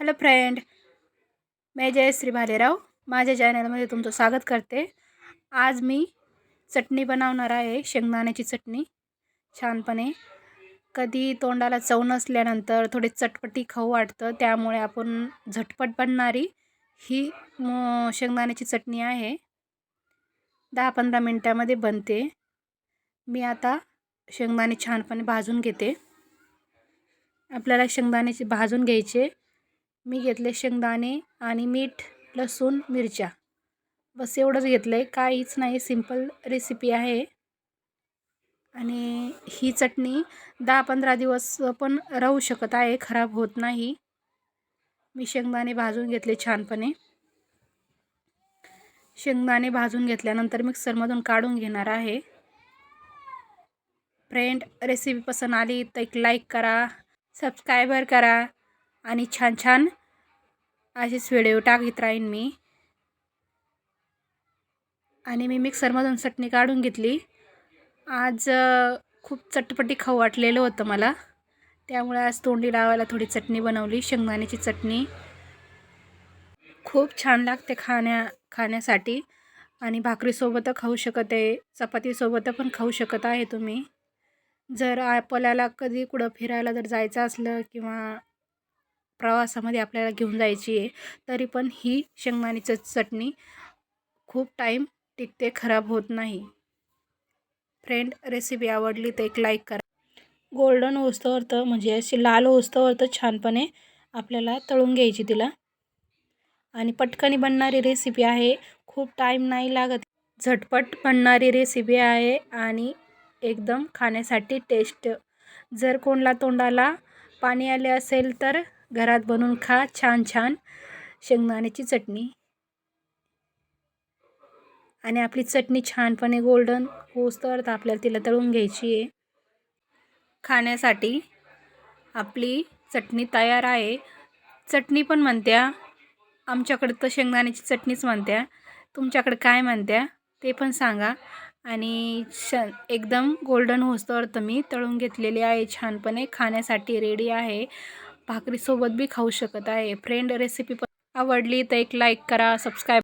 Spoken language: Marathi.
हॅलो फ्रेंड मी जयश्री भालेराव. माझ्या चॅनलमध्ये तुमचं स्वागत करते. आज मी चटणी बनवणार आहे. शेंगदाण्याची चटणी. छानपणे. कधी तोंडाला चव नसल्यानंतर थोडी चटपटी खाऊ वाटतं. त्यामुळे आपण झटपट बनणारी ही म शेंगदाण्याची चटणी आहे. दहा पंधरा मिनटामध्ये बनते. मी आता शेंगदाणे छानपणे भाजून घेते. आपल्याला शेंगदाण्याचे भाजून घ्यायचे. मी घेतले शेंगदाणे आणि मीठ लसूण मिरच्या. बस एवढंच घेतलं आहे काहीच नाही. सिंपल रेसिपी आहे. आणि ही चटणी दहा पंधरा दिवस पण राहू शकत आहे. खराब होत नाही. मी शेंगदाणे भाजून घेतले छानपणे. शेंगदाणे भाजून घेतल्यानंतर मिक्सरमधून काढून घेणार आहे. फ्रेंड रेसिपी पसंत आली तर एक लाईक करा सबस्क्रायबर करा आणि छान छान असेच व्हिडिओ टाकीत राहीन मी. आणि मी मिक्सरमधून चटणी काढून घेतली. आज खूप चटपटी खाऊ वाटलेलं होतं मला. त्यामुळे आज तोंडी लावायला थोडी चटणी बनवली शेंगदाण्याची चटणी. खूप छान लागते खाण्या खाण्यासाठी. आणि भाकरीसोबत खाऊ शकत आहे चपातीसोबत पण खाऊ शकत आहे तुम्ही. जर आपल्याला कधी कुठं फिरायला जर जायचं असलं किंवा प्रवासामध्ये आपल्याला घेऊन जायची आहे तरी पण ही शेंगदाण्याची चटणी खूप टाईम टिकते खराब होत नाही. फ्रेंड रेसिपी आवडली तर एक लाईक करा. गोल्डन होस्तवर म्हणजे अशी लाल होस्तवर छानपणे आपल्याला तळून घ्यायची तिला. आणि पटकनी बनणारी रेसिपी आहे खूप टाईम नाही लागत. झटपट बनणारी रेसिपी आहे आणि एकदम खाण्यासाठी टेस्ट जर कोणला तोंडाला पाणी आले असेल तर घरात बनवून खा छान छान. शेंगदाण्याची चटणी. आणि आपली चटणी छानपणे गोल्डन होस तर आपल्याला तिला तळून घ्यायची आहे. खाण्यासाठी आपली चटणी तयार आहे. चटणी पण म्हणत्या. आमच्याकडे तर शेंगदाण्याची चटणीच म्हणत्या. तुमच्याकडे काय म्हणत्या ते पण सांगा. आणि श एकदम गोल्डन होस्तवर तर मी तळून घेतलेली आहे छानपणे. खाण्यासाठी रेडी आहे. भाकरीसोबत बी खाऊ शकत आहे. फ्रेंड रेसिपी पण आवडली तर एक लाईक करा सबस्क्राईब